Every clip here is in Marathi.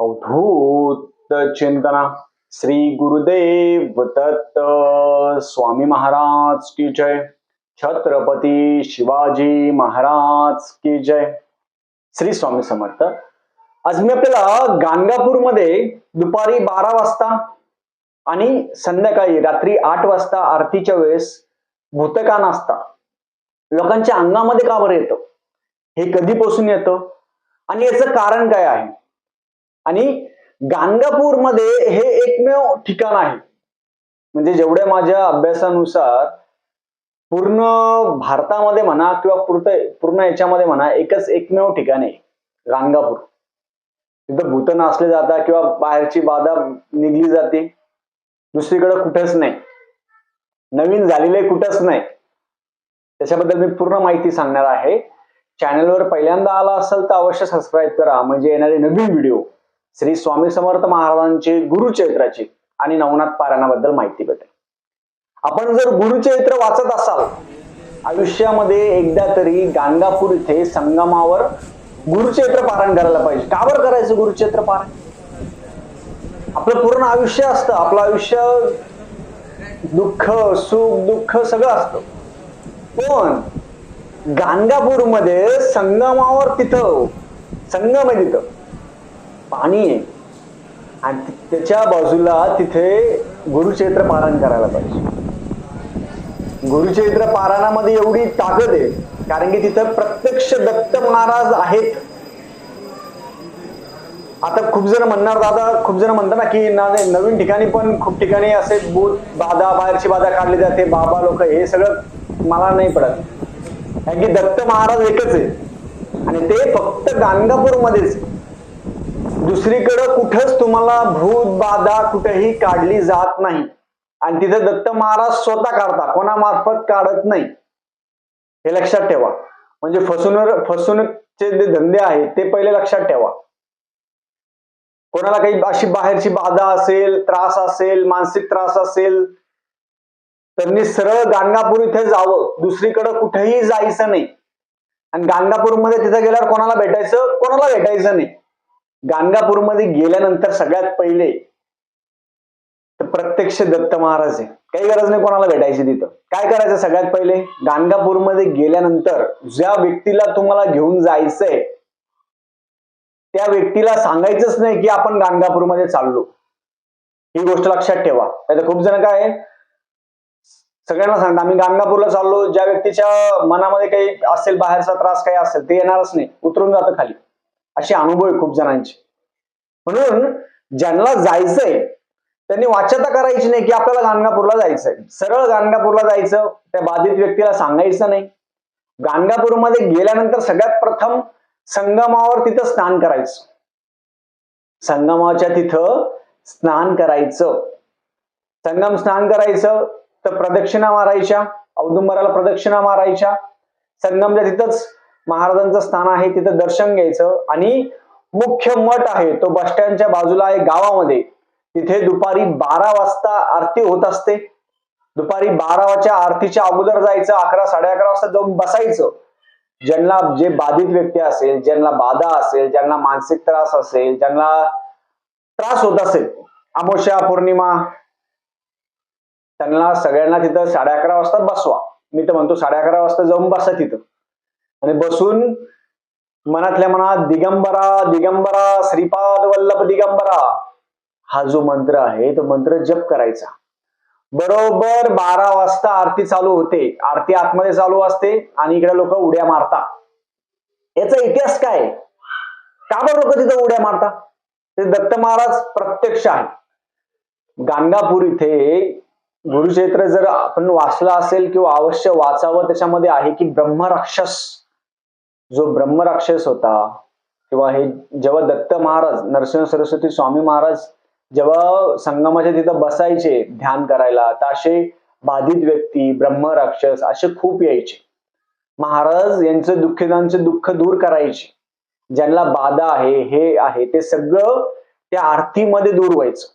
अवधूत चिंतना. श्री गुरुदेव दत्त स्वामी महाराज की जय. छत्रपती शिवाजी महाराज की जय. श्री स्वामी समर्थ. आज मी आपल्याला गाणगापूरमध्ये दुपारी बारा वाजता आणि संध्याकाळी रात्री आठ वाजता आरतीच्या वेळेस भूतकान असता लोकांच्या अंगामध्ये का बरं येतं? हे कधीपासून येतं? आणि याचं कारण काय आहे? आणि गाणगापूरमध्ये हे एकमेव ठिकाण आहे. म्हणजे जेवढ्या माझ्या अभ्यासानुसार पूर्ण भारतामध्ये म्हणा किंवा पूर्ण पूर्ण याच्यामध्ये म्हणा एकच एकमेव ठिकाण आहे गाणगापूर तिथं भूत नाचले जातात किंवा बाहेरची बाधा निघली जाते. दुसरीकडे कुठंच नाही. नवीन झालेले कुठंच नाही. त्याच्याबद्दल मी पूर्ण माहिती सांगणार आहे. चॅनलवर पहिल्यांदा आला असेल तर अवश्य सबस्क्राईब करा. म्हणजे येणारे नवीन व्हिडिओ श्री स्वामी समर्थ महाराजांचे गुरुचरित्राची आणि नवनाथ पारायणाबद्दल माहिती भेटेल. आपण जर गुरुचरित्र वाचत असाल आयुष्यामध्ये एकदा तरी गाणगापूर इथे संगमावर गुरुचरित्र पारायण करायला पाहिजे. का बरं करायचं गुरुचरित्र पारायण? आपलं पूर्ण आयुष्य असतं आपलं आयुष्य दुःख सुख दुःख सगळं असतं. पण गाणगापूरमध्ये संगमावर तिथं संगम आहे तिथं. पाणी आहे. आणि त्याच्या बाजूला तिथे गुरुचैत्र पारायण करायला पाहिजे. गुरुचैत्र पारायणामध्ये एवढी ताकद आहे कारण की तिथं प्रत्यक्ष दत्त महाराज आहेत. आता खूप जण म्हणणार दादा खूप जण म्हणतात ना की ना नाही, नवीन ठिकाणी पण खूप ठिकाणी असे भूत बाधा बाहेरची बाधा काढली जाते बाबा लोक हे सगळं मला नाही पडत. कारण की दत्त महाराज एकच आहे. आणि ते फक्त गाणगापूरमध्येच दुसरीकडं कुठंच तुम्हाला भूत बाधा कुठेही काढली जात नाही. आणि तिथे दत्त महाराज स्वतः काढता कोणामार्फत काढत नाही. हे लक्षात ठेवा. म्हणजे फसवणूक फसवणूकचे जे धंदे आहेत ते पहिले लक्षात ठेवा. कोणाला काही अशी बाहेरची बाधा असेल त्रास असेल मानसिक त्रास असेल त्यांनी सरळ गाणगापूर इथे जावं. दुसरीकडं कुठेही जायचं नाही. आणि गाणगापूरमध्ये तिथे गेल्यावर कोणाला भेटायचं? कोणाला भेटायचं नाही. गाणगापूरमध्ये गेल्यानंतर सगळ्यात पहिले प्रत्यक्ष दत्त महाराज आहे. काही गरज नाही कोणाला भेटायची तिथं. काय करायचं सगळ्यात पहिले? गाणगापूरमध्ये गेल्यानंतर ज्या व्यक्तीला तुम्हाला घेऊन जायचंय त्या व्यक्तीला सांगायचंच नाही की आपण गाणगापूरमध्ये चाललो. ही गोष्ट लक्षात ठेवा. नाही खूप जण काय आहे, सगळ्यांना सांगता आम्ही गाणगापूरला चाललो. ज्या व्यक्तीच्या मनामध्ये काही असेल बाहेरचा त्रास काही असेल ते येणारच नाही. उतरून जातं खाली. असे अनुभव आहे खूप जणांचे. म्हणून ज्यांना जायचंय त्यांनी वाच्यता करायची नाही की आपल्याला गाणगापूरला जायचंय. सरळ गाणगापूरला जायचं त्या बाधित व्यक्तीला सांगायचं नाही. गाणगापूरमध्ये गेल्यानंतर सगळ्यात प्रथम संगमावर तिथं स्नान करायचं. संगमाच्या तिथं स्नान करायचं. संगम स्नान करायचं तर प्रदक्षिणा मारायच्या औदुंबराला प्रदक्षिणा मारायच्या. संगमच्या तिथंच महाराजांचं स्थान आहे तिथं दर्शन घ्यायचं. आणि मुख्य मठ आहे तो बस स्टँडच्या बाजूला आहे गावामध्ये. तिथे दुपारी बारा वाजता आरती होत असते. दुपारी बाराच्या आरतीच्या अगोदर जायचं अकरा साडे अकरा वाजता जाऊन बसायचं. ज्यांना जे बाधित व्यक्ती असेल ज्यांना बाधा असेल ज्यांना मानसिक त्रास असेल ज्यांना त्रास होत असेल अमावस्या पौर्णिमा त्यांना सगळ्यांना तिथं साडे अकरा वाजता बसवा. मी तर म्हणतो साडे अकरा वाजता जाऊन बसा तिथं. आणि बसून मनातल्या मनात दिगंबरा दिगंबरा श्रीपाद वल्लभ दिगंबरा हा जो मंत्र आहे तो मंत्र जप करायचा. बरोबर बारा वाजता आरती चालू होते. आरती आतमध्ये चालू असते आणि इकडे लोक उड्या मारता याचा इतिहास काय? का बरं लोक तिथं उड्या मारता ते दत्त महाराज प्रत्यक्ष आहे गाणगापूर इथे गुरुक्षेत्र जर आपण वाचला असेल किंवा अवश्य वाचावं त्याच्यामध्ये आहे की ब्रह्मराक्षस. जो ब्रह्मराक्षस होता किंवा हे जेव्हा दत्त महाराज नरसिंह सरस्वती स्वामी महाराज जेव्हा संगमाच्या तिथं बसायचे ध्यान करायला तर असे बाधित व्यक्ती ब्रह्मराक्षस असे खूप यायचे. महाराज यांचं दुःखितांचं दुःख दूर करायचे. ज्यांना बाधा आहे हे आहे ते सगळं त्या आरतीमध्ये दूर व्हायचं.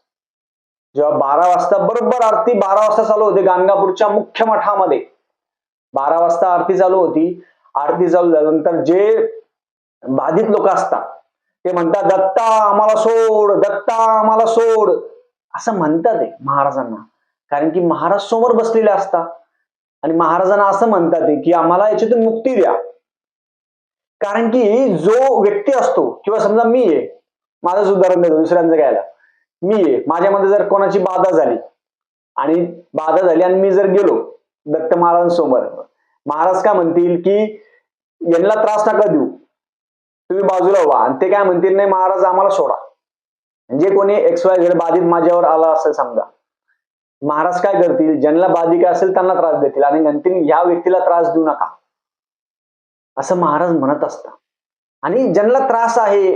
जेव्हा बारा वाजता बरोबर आरती बारा वाजता चालू होते गाणगापूरच्या मुख्य मठामध्ये. बारा वाजता आरती चालू होती. आरती चालू झाल्यानंतर जे बाधित लोक असतात ते म्हणतात दत्ता आम्हाला सोड दत्ता आम्हाला सोड. असं म्हणतात ते महाराजांना. कारण की महाराज समोर बसलेले असतात. आणि महाराजांना असं म्हणतात ते की आम्हाला याच्यातून मुक्ती द्या. कारण की जो व्यक्ती असतो किंवा समजा मी आहे माझंच उदाहरण देतो दुसऱ्यांचं घ्यायला. मी आहे माझ्यामध्ये जर कोणाची बाधा झाली आणि बाधा झाली आणि मी जर गेलो दत्त महाराजांसमोर महाराज काय म्हणतील की यांना त्रास नका देऊ. तुम्ही बाजूला व्हा आणि ते काय म्हणतील नाही महाराज आम्हाला सोडा. जे कोणी एक्स वाय झेड बाधित माझ्यावर आला असेल समजा. महाराज काय करतील? ज्यांना बाधिका असेल त्यांना त्रास देतील. आणि नंतर ह्या व्यक्तीला त्रास देऊ नका. असं महाराज म्हणत असता आणि ज्यांना त्रास आहे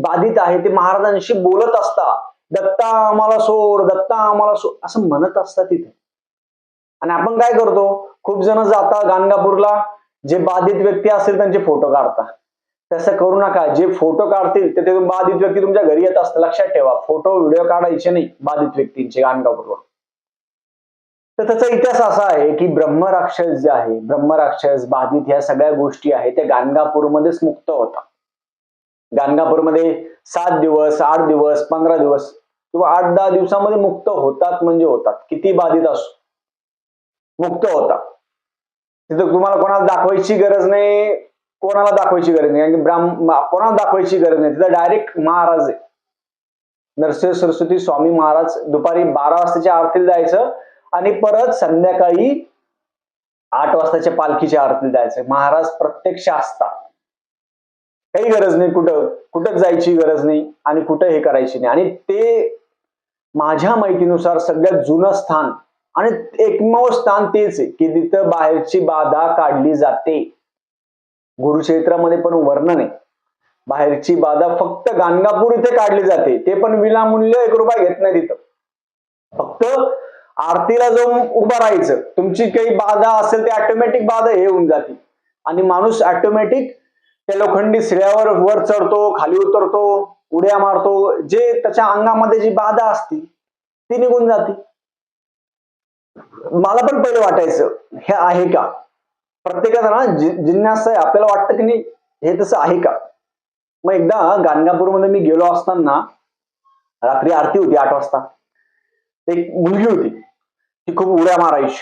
बाधित आहे ते महाराजांशी बोलत असता दत्ता आम्हाला सोड दत्ता आम्हाला सोड. असं म्हणत असतात तिथे. आणि आपण काय करतो? खूप जण जाता गाणगापूरला. जे बाधित व्यक्ती असेल त्यांचे फोटो काढतात. तसं करू नका. जे फोटो काढतील ते बाधित व्यक्ती तुमच्या घरी येत असतं लक्षात ठेवा. फोटो व्हिडिओ काढायचे नाही बाधित व्यक्तींचे गाणगापूरवर. तर त्याचा इतिहास असा आहे की ब्रह्मराक्षस जे आहे ब्रह्मराक्षस बाधित ह्या सगळ्या गोष्टी आहेत त्या गाणगापूरमध्येच मुक्त होता गाणगापूरमध्ये सात दिवस आठ दिवस पंधरा दिवस किंवा आठ दहा दिवसामध्ये मुक्त होतात म्हणजे होतात. किती बाधित असो. मुक्त होता. तिथं तुम्हाला कोणाला दाखवायची गरज नाही कोणाला दाखवायची गरज नाही. आणि ब्राह्म कोणाला दाखवायची गरज नाही. तिथं डायरेक्ट महाराज आहे. नरसिंह सरस्वती स्वामी महाराज दुपारी बारा वाजताच्या आरतीला जायचं आणि परत संध्याकाळी आठ वाजताच्या पालखीच्या आरतीला जायचं. महाराज प्रत्यक्ष असतात. काही गरज नाही कुठं कुठं जायची गरज नाही आणि कुठं हे करायची नाही. आणि ते माझ्या माहितीनुसार सगळ्यात जुनं स्थान आणि एकमेव स्थान तेच आहे की तिथं बाहेरची बाधा काढली जाते. गुरुक्षेत्रामध्ये पण वर्णन आहे. बाहेरची बाधा फक्त गाणगापूर इथे काढली जाते. ते पण विनामूल्य एक रुपया घेत नाही तिथं. फक्त आरतीला जाऊन उभं राहायचं. तुमची काही बाधा असेल ते ऑटोमॅटिक बाधा हे होऊन जाते. आणि माणूस ऑटोमॅटिक त्या लोखंडी शिळ्यावर वर चढतो खाली उतरतो उड्या मारतो. जे त्याच्या अंगामध्ये जी बाधा असती ती निघून जाते. मला पण पहिले वाटायचं हे आहे का? प्रत्येकाचा ना जि- आहे. आपल्याला वाटतं की नाही हे तसं आहे का? मग एकदा गाणगापूरमध्ये मी गेलो असताना रात्री आरती होती आठ वाजता. एक मुलगी होती. ती खूप उड्या मारायची.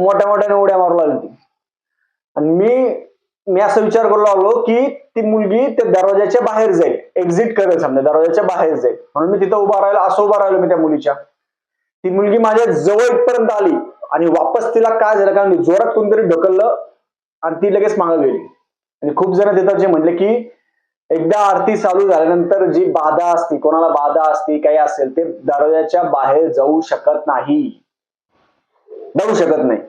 मोठ्या मोठ्याने उड्या मारू लागली ती. आणि मी मी असा विचार करू लागलो की ती मुलगी त्या दरवाजाच्या बाहेर जाईल. एक्झिट करेल समजा दरवाजाच्या बाहेर जाईल. म्हणून मी तिथं उभा राहिलो असं उभा राहिलो मी त्या मुलीच्या. ती मुलगी माझ्या जवळ इथपर्यंत आली आणि वापस तिला काय झालं कारण जोरात कोणतरी ढकललं आणि ती लगेच मागं गेली. आणि खूप जण तिथं जे म्हणले की एकदा आरती चालू झाल्यानंतर जी बाधा असती कोणाला बाधा असती काही असेल ते दरवाजाच्या बाहेर जाऊ शकत नाही. जाऊ शकत नाही.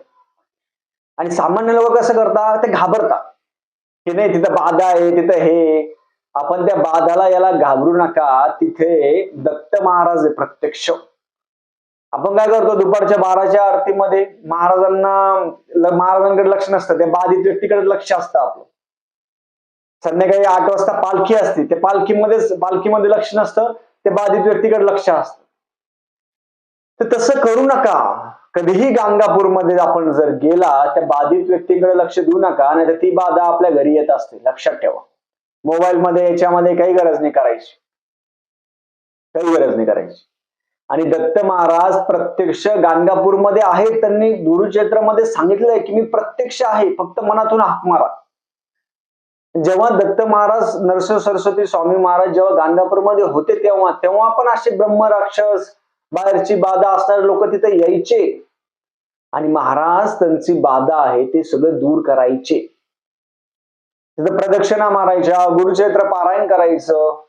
आणि सामान्य लोक कसं करतात ते घाबरतात. की नाही तिथं बाधा आहे तिथं हे आपण त्या बाधाला याला घाबरू नका. तिथे दत्त महाराज आहे प्रत्यक्ष. आपण काय करतो दुपारच्या बाराच्या आरतीमध्ये महाराजांना महाराजांकडे लक्ष नसतं त्या बाधित व्यक्तीकडे लक्ष असतं आपलं. संध्याकाळी आठ वाजता पालखी असते त्या पालखीमध्येच पालखीमध्ये लक्ष नसतं ते बाधित व्यक्तीकडे लक्ष असतं. तर तसं करू नका. कधीही गाणगापूरमध्ये आपण जर गेला त्या बाधित व्यक्तीकडे लक्ष देऊ नका नाही तर ती बाधा आपल्या घरी येत असते. लक्षात ठेवा. मोबाईल मध्ये याच्यामध्ये काही गरज नाही करायची. काही गरज नाही करायची. आणि दत्त महाराज प्रत्यक्ष गाणगापूरमध्ये आहेत. त्यांनी गुरुक्षेत्रामध्ये सांगितलंय की मी प्रत्यक्ष आहे फक्त मनातून हाक मारा. जेव्हा दत्त महाराज नरसिंह सरस्वती स्वामी महाराज जेव्हा गाणगापूरमध्ये होते तेव्हा तेव्हा पण असे ब्रह्मराक्षस बाहेरची बाधा असणारे लोक तिथे यायचे. आणि महाराज त्यांची बाधा आहे ते सगळं दूर करायचे. तिथं प्रदक्षिणा मारायच्या गुरुक्षेत्र पारायण करायचं.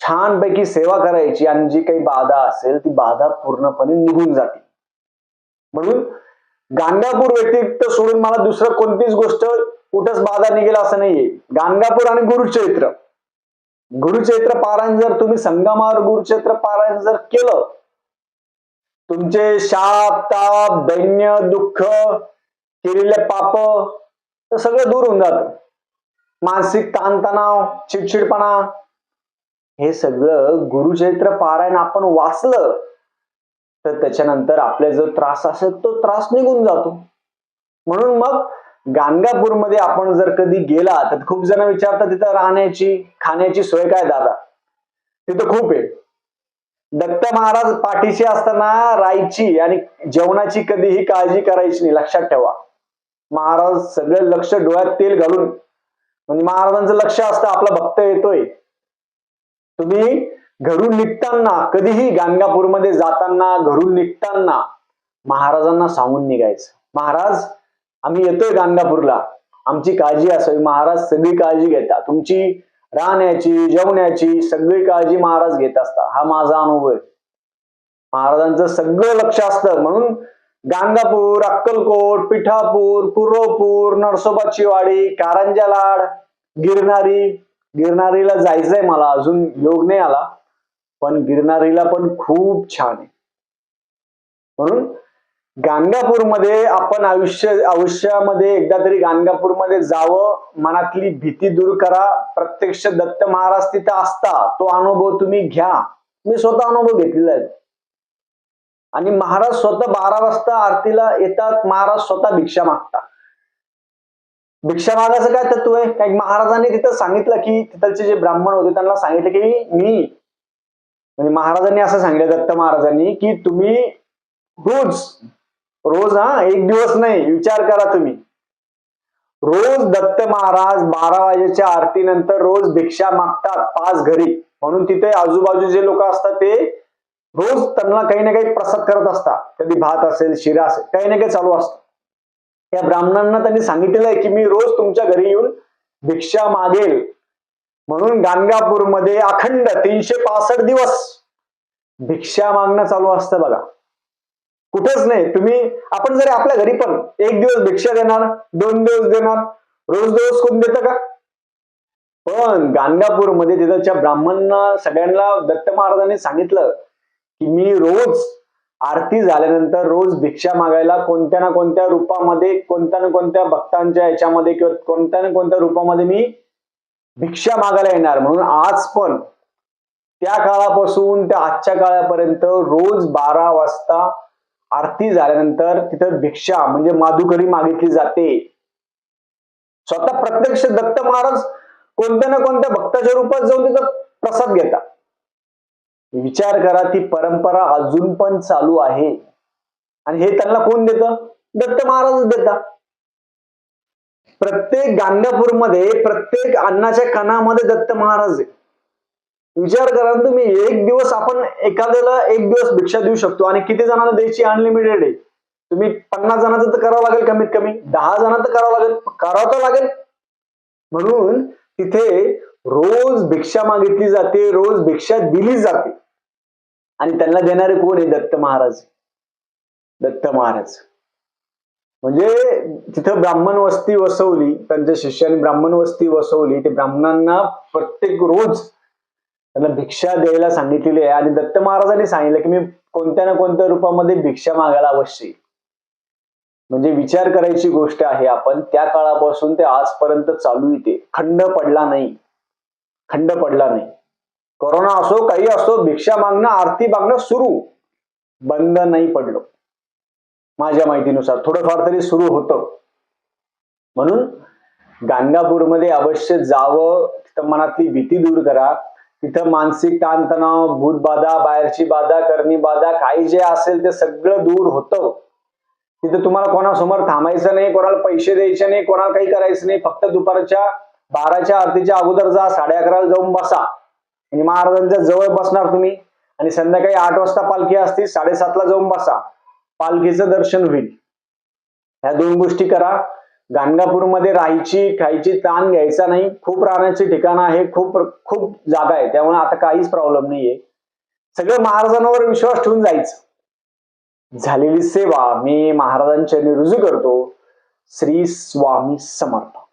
छानपैकी सेवा करायची आणि जी काही बाधा असेल ती बाधा पूर्णपणे निघून जाते. म्हणून गाणगापूर व्यतिरिक्त सोडून मला दुसरं कोणतीच गोष्ट कुठंच बाधा निघेल असं नाहीये. गाणगापूर आणि गुरुचरित्र गुरुचरित्र पारायण जर तुम्ही संगमावर गुरुक्षेत्र पारायण जर केलं तुमचे शाप ताप दैन्य दुःख केलेले पाप तर सगळं दूर होऊन जात. मानसिक ताणतणाव चिडचिडपणा हे सगळं गुरुचरित्र पारायण आपण वाचलं तर त्याच्यानंतर आपला जो त्रास असेल तो त्रास निघून जातो. म्हणून मग गाणगापूरमध्ये आपण जर कधी गेला तर खूप जण विचारतात तिथं राहण्याची खाण्याची सोय काय दादा? तिथं खूप आहे. दत्त महाराज पाठीशी असताना राहायची आणि जेवणाची कधीही काळजी करायची नाही लक्षात ठेवा. महाराज सगळे लक्ष डोळ्यात तेल घालून म्हणजे महाराजांचं लक्ष असतं आपला भक्त येतोय. तुम्ही घरून निघताना कधीही गाणगापूरमध्ये जाताना घरून निघताना महाराजांना सांगून निघायचं. महाराज आम्ही येतोय गाणगापूरला. आमची काळजी असावी. महाराज सगळी काळजी घेता तुमची राहण्याची जेवण्याची सगळी काळजी महाराज घेत असता हा माझा अनुभव आहे. महाराजांचं सगळं लक्ष असतं. म्हणून गाणगापूर अक्कलकोट पिठापूर कुरोपूर नरसोबाची वाडी कारंजा लाड गिरणारी गिरणारीला जायचंय मला अजून योग नाही आला पण गिरणारीला पण खूप छान आहे. म्हणून गाणगापूरमध्ये आपण आयुष्य आयुष्यामध्ये एकदा तरी गाणगापूरमध्ये जावं मनातली भीती दूर करा. प्रत्यक्ष दत्त महाराज तिथं असता तो अनुभव तुम्ही घ्या. मी स्वतः अनुभव घेतलेला आहे. आणि महाराज स्वतः बारा वाजता आरतीला येतात महाराज स्वतः भिक्षा मागतात. भिक्षा मागायचं काय तत्व आहे? काही महाराजांनी तिथं सांगितलं की तिथलचे जे ब्राह्मण होते त्यांना सांगितलं की मी म्हणजे महाराजांनी असं सांगितलं दत्त महाराजांनी की तुम्ही रोज रोज हा एक दिवस नाही विचार करा तुम्ही. रोज दत्त महाराज बारा वाजेच्या आरतीनंतर रोज भिक्षा मागतात पाच घरी. म्हणून तिथे आजूबाजू जे लोक असतात ते रोज त्यांना काही ना काही प्रसाद करत असतात. कधी भात असेल शिरा असेल काही ना काही चालू असतं. या ब्राह्मणांना त्यांनी सांगितलेलं आहे की मी रोज तुमच्या घरी येऊन भिक्षा मागेल. म्हणून गाणगापूरमध्ये अखंड तीनशे पासष्ट दिवस भिक्षा मागणं चालू असतं बघा. कुठेच नाही. तुम्ही आपण जरी आपल्या घरी पण एक दिवस भिक्षा देणार दोन दिवस देणार रोज दिवस कोण देतं का? पण गाणगापूरमध्ये तिथच्या ब्राह्मणांना सगळ्यांना दत्त महाराजांनी सांगितलं की मी रोज आरती झाल्यानंतर रोज भिक्षा मागायला कोणत्या ना कोणत्या रूपामध्ये कोणत्या ना कोणत्या भक्तांच्या याच्यामध्ये किंवा कोणत्या ना कोणत्या रूपामध्ये मी भिक्षा मागायला येणार. म्हणून आज पण त्या काळापासून त्या आजच्या काळापर्यंत रोज बारा वाजता आरती झाल्यानंतर तिथं भिक्षा म्हणजे माधुकरी मागितली जाते. स्वतः प्रत्यक्ष दत्त महाराज कोणत्या ना कोणत्या भक्ताच्या रूपात जाऊन तिथं प्रसाद घेतात. विचार करा ती परंपरा अजून पण चालू आहे. आणि हे त्यांना कोण देतं? दत्त महाराजच देतात. प्रत्येक गाणगापूरमध्ये प्रत्येक अन्नाच्या कणामध्ये दत्त महाराज आहे विचार करा ना तुम्ही एक दिवस आपण एखाद्याला एक दिवस भिक्षा देऊ शकतो आणि किती जणांना द्यायची अनलिमिटेड आहे? तुम्ही पन्नास जणांचं तर करावं लागेल कमीत कमी. दहा जणांचं तर करावं लागेल. करावं तर लागेल. म्हणून तिथे रोज भिक्षा मागितली जाते रोज भिक्षा दिली जाते. आणि त्यांना देणारे कोण आहे? दत्त महाराज. दत्त महाराज. म्हणजे तिथं ब्राह्मण वस्ती वसवली त्यांच्या शिष्याने ब्राह्मण वस्ती वसवली. ते ब्राह्मणांना प्रत्येक रोज त्यांना भिक्षा द्यायला सांगितलेली आहे. आणि दत्त महाराजांनी सांगितलं की मी कोणत्या ना कोणत्या रूपामध्ये भिक्षा मागायला अवश्य म्हणजे विचार करायची गोष्ट आहे आपण. त्या काळापासून ते आजपर्यंत चालू येते खंड पडला नाही. खंड पडला नाही. कोरोना असो काही असो भिक्षा मागणं आरती मागणं सुरू. बंद नाही पडलो. माझ्या माहितीनुसार थोडंफार तरी सुरू होतं. म्हणून गाणगापूरमध्ये अवश्य जावं तिथं मनातली भीती दूर करा. तिथं मानसिक ताणतणाव भूतबाधा बाहेरची बाधा करणी बाधा काही जे असेल ते सगळं दूर होतं. तिथं तुम्हाला कोणासमोर थांबायचं नाही कोणाला पैसे द्यायचे नाही कोणाला काही करायचं नाही फक्त दुपारच्या बाराच्या आरतीच्या अगोदर जा साडे अकराला जाऊन बसा. आणि महाराजांच्या जवळ बसणार तुम्ही. आणि संध्याकाळी आठ वाजता पालखी असते साडेसातला जाऊन बसा. पालखीचं दर्शन होईल. ह्या दोन गोष्टी करा. गाणगापूरमध्ये राहायची खायची ताण घ्यायचा नाही. खूप राहण्याची ठिकाणं आहे खूप खूप जागा आहे. त्यामुळे आता काहीच प्रॉब्लेम नाहीये. सगळं महाराजांवर विश्वास ठेवून जायचं. झालेली सेवा मी महाराजांच्या रुजू करतो. श्री स्वामी समर्थ.